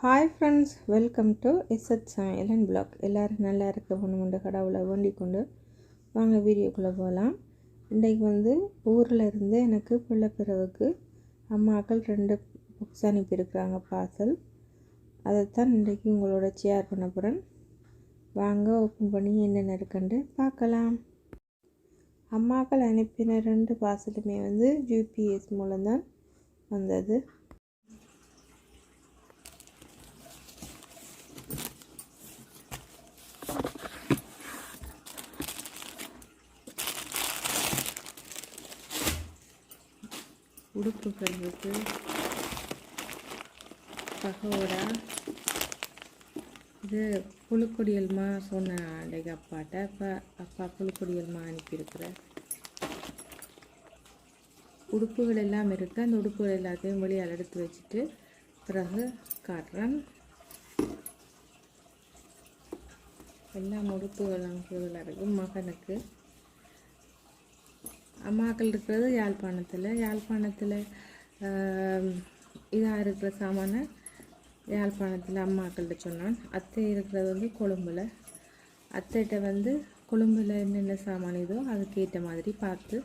Hi friends welcome to எஸ்எட் சமையலன் blog எல்லோரும் நல்லா இருக்க போகணுமென்ற கடவுளை வேண்டிக் கொண்டு வாங்க வீடியோக்குள்ளே போகலாம். இன்றைக்கு வந்து ஊரில் இருந்து எனக்கு பிள்ளைப்பிறவுக்கு அம்மாக்கள் ரெண்டு புக்ஸ் அனுப்பியிருக்கிறாங்க பார்சல் அதைத்தான் இன்றைக்கு உங்களோட ஷேர் பண்ண போகிறேன் வாங்க ஓப்பன் பண்ணி என்னென்ன இருக்குன்னு பார்க்கலாம். அம்மாக்கள் அனுப்பின ரெண்டு பார்சலுமே வந்து ஜிபிஎஸ் மூலம்தான் வந்தது. உடுப்புகளுக்கு பகோடா. இது புழுக்கொடியல்மா சொன்னேன் அன்றைக்கு அப்பாட்ட அப்பா அப்பா புழுக்கொடியல்மா அனுப்பியிருக்கிறேன் உடுப்புகள் எல்லாம் இருக்குது அந்த உடுப்புகள் எல்லாத்தையும் வெளியால் எடுத்து வச்சுட்டு பிறகு காட்டுறேன். எல்லா உடுப்புகளும் கீழே இருக்குது மகனுக்கு அம்மாக்கள் இருக்கிறது யாழ்ப்பாணத்தில். யாழ்ப்பாணத்தில் இதாக இருக்கிற சாமானை யாழ்ப்பாணத்தில் அம்மாக்கள்கிட்ட சொன்னான். அத்தை இருக்கிறது வந்து கொழும்பில். அத்தைகிட்ட வந்து கொழும்பில் என்னென்ன சாமான் இதோ அதுக்கேற்ற மாதிரி பார்த்து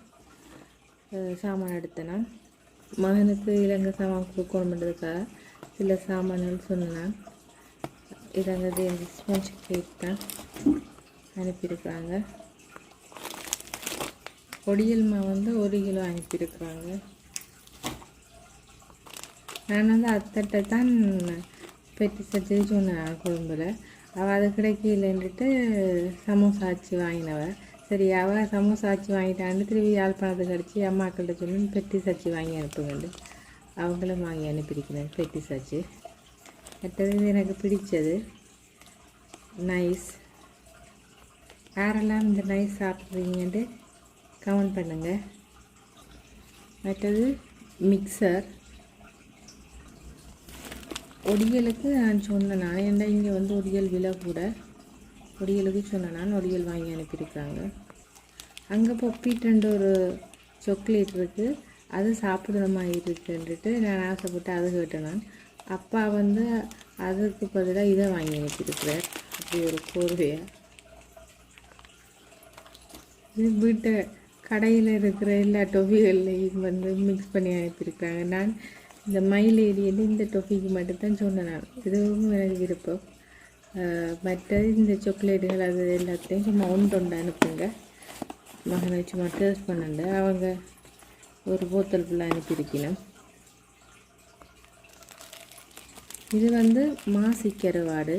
அஹ், சாமான் எடுத்தேன் மகனுக்கு இலங்கை சாமான் கொடுக்கணுன்றதுக்காக சில சாமான்கள் சொன்னேன். இலங்கை இந்த கேக் தான் அனுப்பியிருக்காங்க பொடியல்மா வந்து ஒரு கிலோ அனுப்பியிருக்கிறாங்க. நான் வந்து அத்தட்டை தான் பெட்டி சச்சு சொன்னேன் குழம்புல. அவள் அது கிடைக்கலன்ட்டு சமோசா ஆச்சு வாங்கினவ. சரி அவள் சமோசா ஆச்சு வாங்கிட்டான்னு திரும்பி யாழ்ப்பாணத்துக்கு கிடச்சி அம்மாக்கள்கிட்ட சொல்லி பெட்டி சச்சி வாங்கி அனுப்புங்கண்டு. அவங்களும் வாங்கி அனுப்பியிருக்கிறேன் பெட்டி சச்சி. மற்றது எனக்கு பிடிச்சது. நைஸ் யாரெல்லாம் இந்த நைஸ் சாப்பிட்றீங்கன்ட்டு கமெண்ட் பண்ணுங்கள் மற்றது மிக்சர் ஒடியலுக்கு நான் சொன்னேன் நான் ஏன்டா இங்கே வந்து ஒடியல் விலை கூட? ஒடியலுக்கு சொன்னேன் நான் ஒடியல் வாங்கி அனுப்பியிருக்காங்க. அங்கே பப்பிட்டு ஒரு சாக்லேட் இருக்குது அது சாப்பிட்ற மாதிரி இருக்குன்ட்டு நான் ஆசைப்பட்டு அது கேட்டேன் நான். அப்பா வந்து அதுக்கு பதிலாக இதை வாங்கி அனுப்பியிருக்கிறார். அப்படி ஒரு கோர்வையாக இது வீட்டு கடையில் இருக்கிற எல்லா டொஃபிகள்லையும் வந்து மிக்ஸ் பண்ணி அனுப்பியிருக்காங்க நான் இந்த மயிலேடியில் இந்த டொஃபிக்கு மட்டும்தான் சொன்னேன் இதுவும் எனக்கு விருப்பம். மற்ற இந்த சாக்லேட்டுகள் அது எல்லாத்தையும் சும்மா ஒன்று ஒன்று அனுப்புங்க. மகனை சும்மா டேஸ்ட் பண்ணுண்டு அவங்க ஒரு போத்தல் ஃபுல்லாக அனுப்பியிருக்கணும். இது வந்து மாசி கருவாடு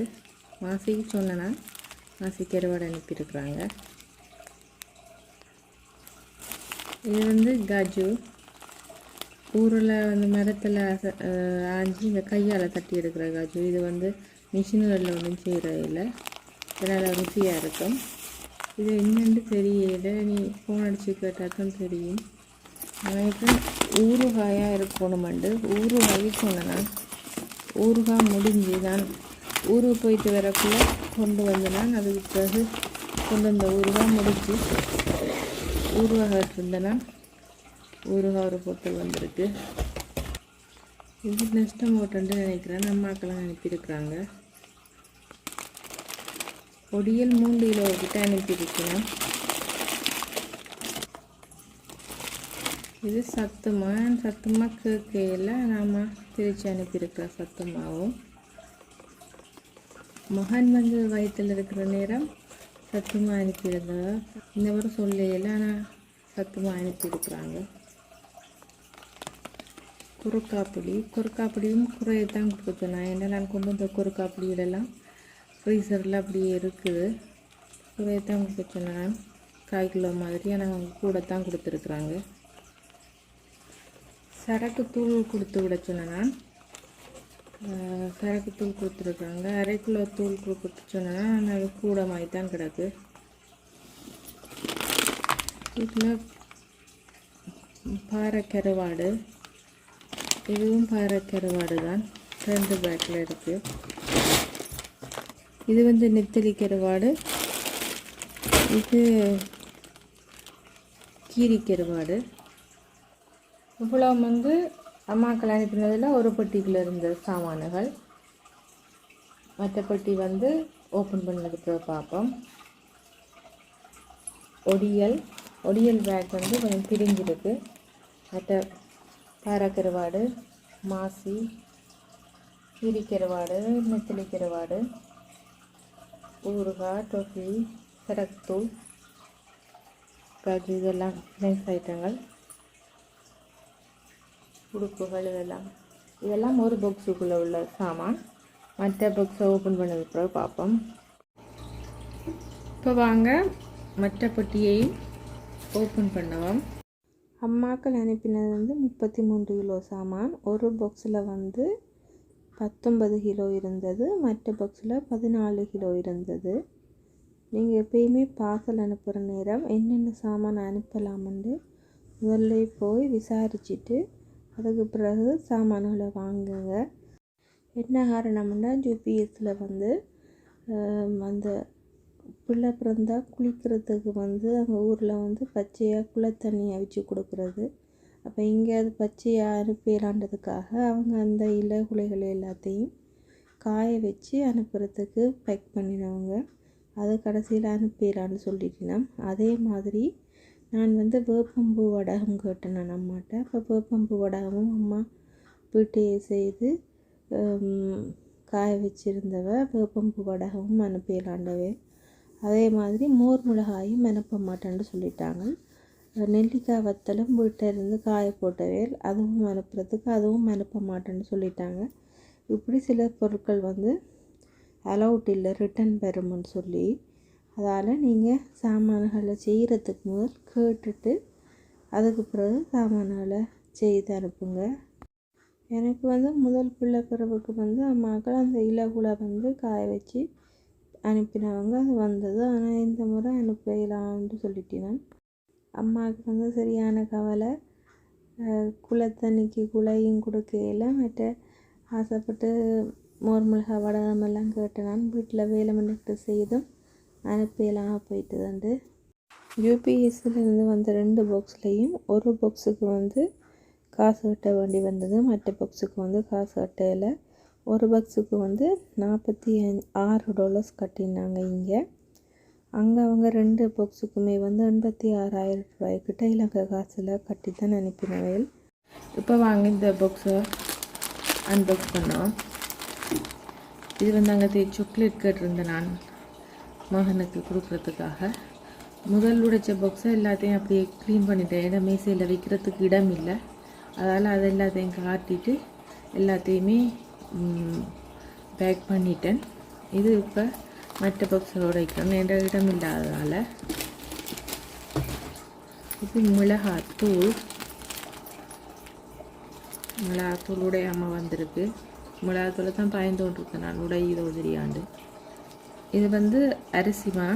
மாசிக்கு சொன்னேன்னா மாசி கருவாடு அனுப்பியிருக்கிறாங்க. இது வந்து கஜு. ஊரில் வந்து மரத்தில் ஆஞ்சி இந்த கையால் தட்டி எடுக்கிற கஜு. இது வந்து மிஷின்களில் ஒன்றும் செய்கிறது இல்லை இதனால் ருசியாக இருக்கும். இது என்னென்னு தெரியல. நீ ஃபோன் அடித்து கேட்டால் தான் தெரியும் எனக்கு ஊறுகாயாக இருக்கணுமெண்டு. ஊறுகாய் சொன்னேன்? ஊறுகாய் முடிஞ்சு நான் ஊருக்கு போயிட்டு வரக்குள்ளே கொண்டு வந்து நான் அதுக்கு பிறகு கொண்டு வந்த ஊறுகாய் முடிச்சு ஊறுகாய் இருந்தேன்னா ஊறுகாய் ஒரு பொட்டல் வந்திருக்கு. இது நஷ்டம் போட்டுன்னு நினைக்கிறேன். அம்மாக்கெல்லாம் அனுப்பியிருக்கிறாங்க. பொடியல் மூன்று கிலோ கிட்ட அனுப்பியிருக்கிறேன் இது சத்துமா? சத்துமா கேட்கையில் நாம் திருச்சி அனுப்பியிருக்கிறோம் சத்துமாவும். மகன் வந்து வயிற்றில் இருக்கிற நேரம் சத்தியமாக அனுப்பியிருந்தா இந்த வரை சொல்லையில் ஆனால் சத்துமா அனுப்பியிருக்கிறாங்க. குறுக்காப்புளி குறுக்காப்புளியும் குறையத்தான் கொடுத்தேன் நான் ஏன்னா நான் கொண்டு வந்த குறுக்காப்புளியிலெல்லாம் ஃப்ரீசரில் அப்படியே இருக்குது. குறையை தான் கொடுத்தேன் நான் கால் கிலோ மாதிரி ஆனால் அவங்க கூட தான் கொடுத்துருக்குறாங்க. சரக்கு தூள் கொடுத்து விட சொன்னேன் நான். கிழக்கு தூள் கொடுத்துருக்காங்க அரை கிலோ தூள் கொடுத்து சொன்னேன்னா அது கூட மாதிரி தான் கிடக்கு. இதில் பாறை கருவாடு இதுவும் பாறை கருவாடு தான். ரெண்டு பேக்கில் இருக்குது இது வந்து நெத்தலி கருவாடு. இது கீரி கருவாடு இவ்வளோ வந்து அம்மாக்கள் அனுப்பினதில் ஒரு பெட்டிக்குள்ள இருந்த சாமான்கள். மற்ற பெட்டி வந்து ஓப்பன் பண்ணதுக்கு பார்ப்போம் ஒடியல். ஒடியல் பேக் வந்து கொஞ்சம் பிரிஞ்சிருக்கு. மற்ற பாரக்கருவாடு மாசி கீரிக்கருவாடு நெத்திலி கருவாடு ஊறுகாய் டொஃபி சரக்தூள் இதெல்லாம் ஸ்நாக்ஸ் ஐட்டங்கள் உடுப்புகள் இதெல்லாம் இதெல்லாம் ஒரு பாக்ஸுக்குள்ளே உள்ள சாமான். மற்ற பாக்ஸை ஓப்பன் பண்ணது பிறகு பார்ப்போம். இப்போ வாங்க மற்ற பெட்டியையும் ஓப்பன் பண்ணுவோம் அம்மாக்கள் அனுப்பினது வந்து முப்பத்தி மூன்று கிலோ சாமான். ஒரு பாக்ஸில் வந்து பத்தொன்பது கிலோ இருந்தது. மற்ற பாக்ஸில் பதினாலு கிலோ இருந்தது. நீங்கள் எப்பயுமே பார்சல் அனுப்புகிற நேரம் என்னென்ன சாமான் அனுப்பலாம்னு முதல்ல போய் விசாரிச்சுட்டு அதுக்கு பிறகு சாமான்களை வாங்குங்க. என்ன காரணம்னா ஜிபிஎஸ்சில் வந்து அந்த பிள்ளை பிறந்தா குளிக்கிறதுக்கு வந்து அவங்க ஊரில் வந்து பச்சையாக குளத்தண்ணி அவிச்சு கொடுக்குறது. அப்போ இங்கே அது பச்சையாக அனுப்பிடலான்றதுக்காக அவங்க அந்த இலை குலைகள் எல்லாத்தையும் காய வச்சு அனுப்புகிறதுக்கு பேக் பண்ணிடுவாங்க அது கடைசியில் அனுப்பிடலான்னு சொல்லிட்டினோம் அதே மாதிரி நான் வந்து வேப்பம்பூ வடகம் கேட்டேன் நான் அம்மாட்ட. அப்போ வேப்பம்பூ வடகமும் அம்மா வீட்டையே செய்து காய வச்சுருந்தவ வேப்பம்பூ வடகமும் அனுப்பிடலாண்டவே அதே மாதிரி மோர் மிளகாயும் அனுப்ப மாட்டேன்னு சொல்லிட்டாங்க. நெல்லிக்காய் வத்தலும் இருந்து காய போட்டவே அதுவும் அனுப்புறதுக்கு அதுவும் அனுப்ப மாட்டேன்னு சொல்லிட்டாங்க. இப்படி சில பொருட்கள் வந்து அலவுட் இல்லை ரிட்டன் வரும்னு சொல்லி அதால் நீங்கள் சாமான்களை செய்கிறதுக்கு முதல் கேட்டுட்டு அதுக்கு பிறகு சாமான்களை செய்து அனுப்புங்க. எனக்கு வந்து முதல் பிள்ளை பிறவுக்கு வந்து அம்மாக்கள் அந்த இலகுல வந்து காய வச்சு அனுப்பினவங்க அது வந்தது. ஆனால் இந்த முறை அனுப்பலாம்னு சொல்லிட்டேன் அம்மாவுக்கு வந்து சரியான கவலை குளத்தண்ணிக்கு குழையும் கொடுக்கையில் மற்ற ஆசைப்பட்டு மோர் மிளகா வடகம் எல்லாம் கேட்டு நான் வீட்டில் வேலை பண்ணிட்டு செய்தும் அனுப்பியெல்லாம் போயிட்டு வந்து யூபிஎஸ்சிலேருந்து வந்த ரெண்டு பாக்ஸ்லேயும் ஒரு பாக்ஸுக்கு வந்து காசு கட்ட வேண்டி வந்தது. மற்ற பாக்ஸுக்கு வந்து காசு கட்டையில் ஒரு பாக்ஸுக்கு வந்து நாற்பத்தி ஆறு டாலர்ஸ் கட்டினாங்க இங்கே. அங்கே அவங்க ரெண்டு பாக்ஸுக்குமே வந்து எண்பத்தி ஆறாயிரம் ரூபாய்க்கிட்ட இலங்கை காசில் கட்டி தான் அனுப்பினவையில் இப்போ வாங்கி இந்த பாக்ஸை அன்பாக்ஸ் பண்ணோம் இது வந்து அங்கே சாக்லேட் கேட்டிருந்தேன் நான். மகனுக்கு கொடுக்குறதுக்காக. முதல் உடைச்ச பாக்ஸை எல்லாத்தையும் அப்படியே க்ளீன் பண்ணிட்டேன். இடம் மேசையில் வைக்கிறதுக்கு இடம் இல்லை. அதனால் அதை எல்லாத்தையும் காட்டிட்டு எல்லாத்தையுமே பேக் பண்ணிட்டேன். இது இப்போ மற்ற பாக்ஸில் உடைக்கணும். என்ற இடம் இல்லாததால். இது மிளகாத்தூள் மிளகாத்தூள் உடையாமல் வந்திருக்கு. மிளகாத்தூளை தான் பயந்து பயந்தோன்றிருக்கேன் நான் உடையுதோ தெரியாண்டு. இது வந்து அரிசிமா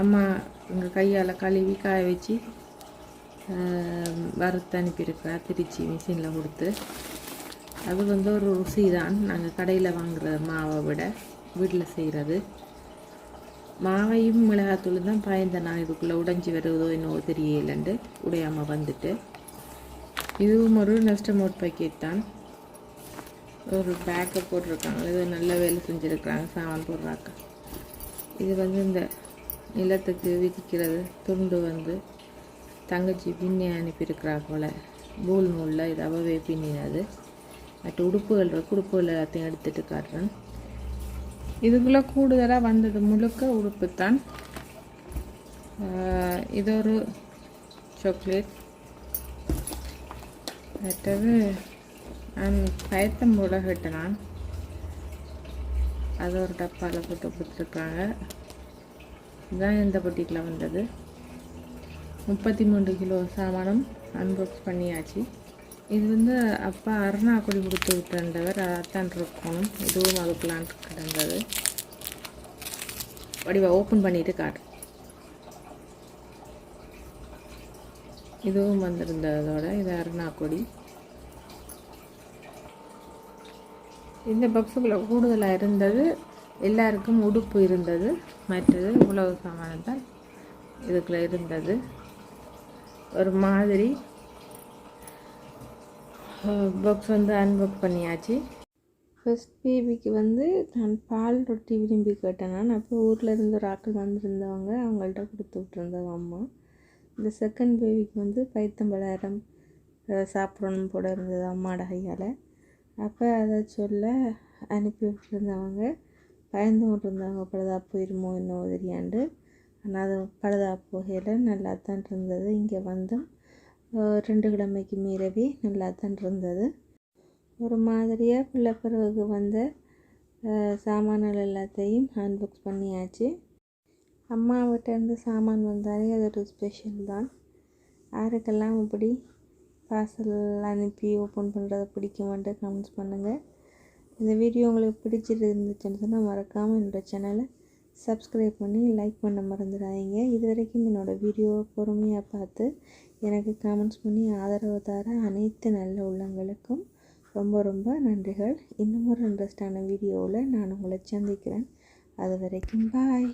அம்மா உங்கள் கையால் கழுவி காய வச்சு வறுத்து அனுப்பியிருக்கா திருச்சி மிஷினில் கொடுத்து. அது வந்து ஒரு ருசி தான். நாங்கள் கடையில் வாங்குற மாவை விட வீட்டில் செய்கிறது மாவையும் மிளகாத்தூள் தான் பாய்ந்த நான் இதுக்குள்ளே உடைஞ்சி வருவதோ என்னவோ தெரியலண்டு உடையாமல் வந்துட்டு. இதுவும் ஒரு நெஸ்டமோட் பாக்கெட் தான். ஒரு பேக்கை போட்டிருக்காங்க. இது நல்ல வேலை செஞ்சுருக்குறாங்க. சாமான் போடுறாக்கா. இது வந்து இந்த நிலத்துக்கு விதிக்கிறது. துண்டு வந்து தங்கச்சி பின்னி அனுப்பியிருக்கிறா போல். பூல் நூலில் இது அவவே பின்னினது. மற்ற உடுப்புகள் இருக்கு. உடுப்புகள் எல்லாத்தையும் எடுத்துகிட்டு காட்டுறேன். இதுக்குள்ளே கூடுதலாக வந்தது முழுக்க உடுப்பு தான். இது ஒரு சாக்லேட் மற்றது நான் பயத்தம் போட கேட்டேன் நான். அது ஒரு டப்பாவில் போட்டு கொடுத்துருக்காங்க. இதுதான் இந்த பொட்டிக்கில் வந்தது. முப்பத்தி மூன்று கிலோ சாமானம் அன்பாக்ஸ் பண்ணியாச்சு. இது வந்து அப்பா அருணாக்குடி கொடுத்து விட்டுன்றவர் அதான் இருக்கணும். இதுவும் அதுக்குலான் கிடந்தது. வடிவா ஓப்பன் பண்ணிட்டு காட்டு. இதுவும் வந்திருந்ததோட இது அருணாக்குடி. இந்த பாக்ஸுக்குள்ளே கூடுதலாக இருந்தது. எல்லாருக்கும் உடுப்பு இருந்தது. மற்றது உழவு சாமானம் தான் இதுக்குள்ளே இருந்தது. ஒரு மாதிரி பாக்ஸ் வந்து அன்பாக் பண்ணியாச்சு. ஃபர்ஸ்ட் பேபிக்கு வந்து நான் பால் ரொட்டி விரும்பி கேட்டேன். நான் அப்போ ஊரில் இருந்து ஒரு ஆட்கள் வந்திருந்தவங்க அவங்கள்ட்ட கொடுத்து விட்டுருந்தவங்க அம்மா. இந்த செகண்ட் பேபிக்கு வந்து பைத்தம்பழாயிரம் சாப்பிடணும் போட இருந்தது அம்மாட கையால். அப்போ அதை சொல்ல அனுப்பி விட்டுருந்தவங்க பயந்து இருந்தாங்க பழுதா போயிருமோ என்ன தெரியாண்டு ஆனால் அது பழுதா போகையில் நல்லா தான் இருந்தது. இங்கே வந்தோம் ரெண்டு கிழமைக்கு மீறவே நல்லா தான் இருந்தது. ஒரு மாதிரியாக பிள்ளை பிறகு வந்த சாமான்கள் எல்லாத்தையும் அன்பாக்ஸ் பண்ணியாச்சு. அம்மாவிட்டேருந்து சாமான் வந்தாலே அது ஒரு ஸ்பெஷல் தான். யாருக்கெல்லாம் இப்படி பார்சல் அனுப்பி ஓப்பன் பண்ணுறதை பிடிக்குமான்ட்டு கமெண்ட்ஸ் பண்ணுங்கள் இந்த வீடியோ உங்களுக்கு பிடிச்சிருந்துச்சுன்னு சொன்னால் மறக்காமல் என்னோடய சேனலை சப்ஸ்கிரைப் பண்ணி லைக் பண்ண மறந்துடாதீங்க. இது வரைக்கும் என்னோடய வீடியோவை பொறுமையாக பார்த்து எனக்கு கமெண்ட்ஸ் பண்ணி ஆதரவு தர அனைத்து நல்ல உள்ளங்களுக்கும் ரொம்ப ரொம்ப நன்றிகள். இன்னும் ஒரு இன்ட்ரெஸ்டான வீடியோவில் நான் உங்களை சந்திக்கிறேன். அது வரைக்கும் பாய்